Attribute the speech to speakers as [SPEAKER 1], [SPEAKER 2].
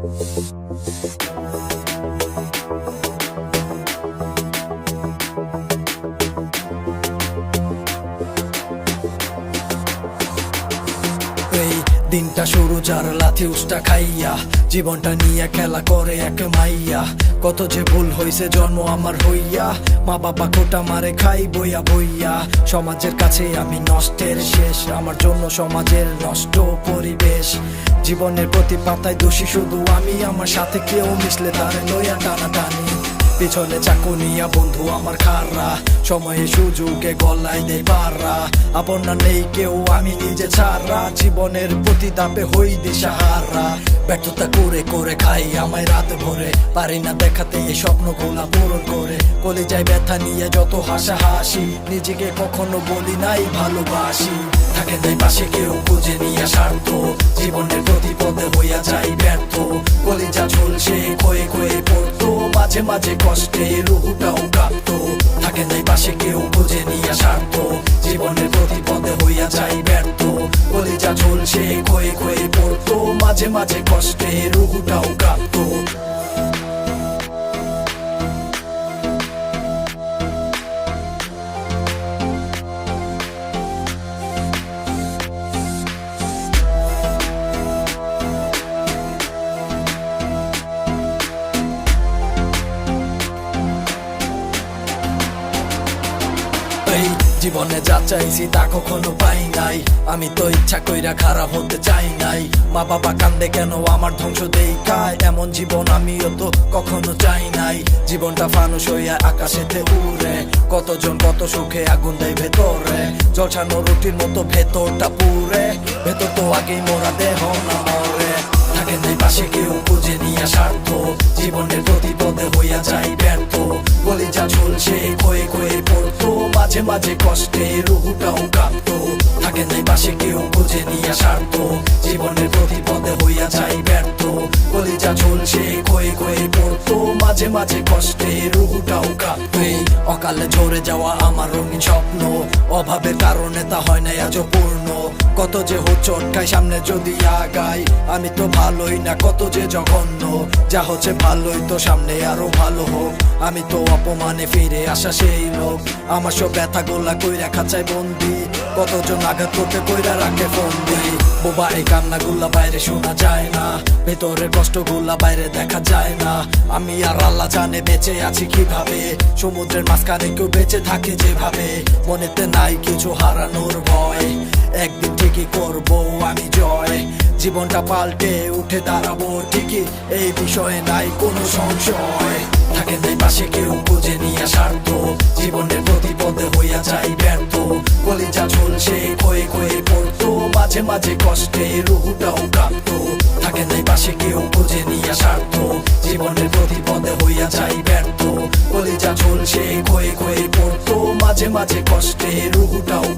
[SPEAKER 1] Thank you. দিনটা শুরু যার লাথি উষ্টা খাইয়া, জীবনটা নিয়ে খেলা করে এক মাইয়া। কত যে ভুল হইছে জন্ম আমার হইয়া, মা বাবা কোটা মারে খাই বইয়া বইয়া। সমাজের কাছে আমি নষ্টের শেষ, আমার জন্য সমাজের নষ্ট পরিবেশ। জীবনের প্রতি পাতায় দোষী শুধু আমি, আমার সাথে কেউ মিশলে তার লইয়া টানা পিছনে চাকু নিয়া বন্ধু আমার খাররা সময়ে সুযোগে গলায় দেয় পাররা আপন না নেই কেউ, আমি নিজে ছাড়া। জীবনের প্রতি তাপে হই দিশাহারা। ব্যর্থতা করে করে খাই আমায় রাত ভরে। পারি না দেখাতে এই স্বপ্নগুলা পূরণ করে। কলে যাই ব্যথা নিয়ে যত হাসা হাসি নিজেকে কখনো বলি নাই ভালোবাসি। থাকে দেয় পাশে কেউ খুঁজে নিয়ে স্বার্থ। মাঝে মাঝে কষ্টে রুহুটাও কাঁপত থাকে নাই পাশে কেউ বুঝে নিয়ে স্বার্থ জীবনের প্রতিপদে হইয়া যাই ব্যর্থ। কলিজা ঝুলছে ক্ষয়ে ক্ষয়ে পড়তো। মাঝে মাঝে কষ্টে রুহুটাও কাঁপতো জীবনে যা চাইছি তা কখনো পাই নাই। আমি তো ইচ্ছা কইরা খারাপ হতে চাই নাই। মা বাবা কান্দে কেন আমার ধ্বংস দেই খায় এমন জীবন আমিও তো কখনো চাই নাই। জীবনটা ফানুস হইয়া আকাশেতে উড়ে। কতজন কত সুখে আগুন দেয় ভেতরে। জলছানো রুটির মতো ভেতরটা পুরে ভেতর তো আগেই মোরা দেহ না মরে। থাকে নাই পাশে কেউ খুঁজে নিয়ে স্বার্থ। জীবনের প্রতি পদে হইয়া যাই ব্যর্থ। কলিজা ঝুলছে, ক্ষয়ে ক্ষয়ে পড়তো। মাঝে মাঝে কষ্টে রুহুটাও কাঁপতো থাকে নাই পাশে কেউ খুঁজে নিয়ে স্বার্থ জীবনের প্রতি পদে হইয়া যাই ব্যর্থ। কলিজা ঝুলছে ক্ষয়ে ক্ষয়ে পড়তো। মাঝে মাঝে কষ্টে রুহুটাও কাঁপতো অকালে ঝরে যাওয়া আমার রঙিন স্বপ্ন। অভাবের কারণে তা হয় না আজও পূর্ণ। কত যে হোচট খাই সামনে যদি আগাই, আমি তো ভালোই না, কত যে জঘন্য। যা হচ্ছে ভালোই তো সামনে আরও ভালো হোক। আমি তো অপমানে ফিরে আসা সেই লোক। আমার সব ব্যথা গোলা কইরা খাঁচাই বন্দি। কতজন আঘাত করতে কইরা রাখে বন্দি বোবা, এই কান্না গুলা বাইরে শোনা যায় না। ভেতরের কষ্ট বাইরে দেখা যায় না। আমি আর আল্লাহ জানে বেঁচে আছি কীভাবে। সমুদ্রের মাঝখানে কেউ বেঁচে থাকে যেভাবে। মনেতে নাই কিছু হারানোর ভয়। একদিন ঠিকই করব আমি জয়। জীবনটা পাল্টে উঠে দাঁড়াবো ঠিকই। এই বিষয়ে নাই কোনো সংশয়। থাকে নাই পাশে কেউ খুঁজে নিয়ে স্বার্থ জীবনের প্রতি পদে হইয়া যাই ব্যর্থ। কলিজা ঝুলছে, ক্ষয়ে ক্ষয়ে পড়তো। মাঝে মাঝে কষ্টে রুহুটাও কাঁপতো। থাকে নাই পাশে কেউ খুঁজে নিয়ে স্বার্থ জীবনের প্রতি পদে হইয়া যাই ব্যর্থ। কলিজা ঝুলছে, ক্ষয়ে ক্ষয়ে পড়তো। মাঝে মাঝে কষ্টে রুহুটাও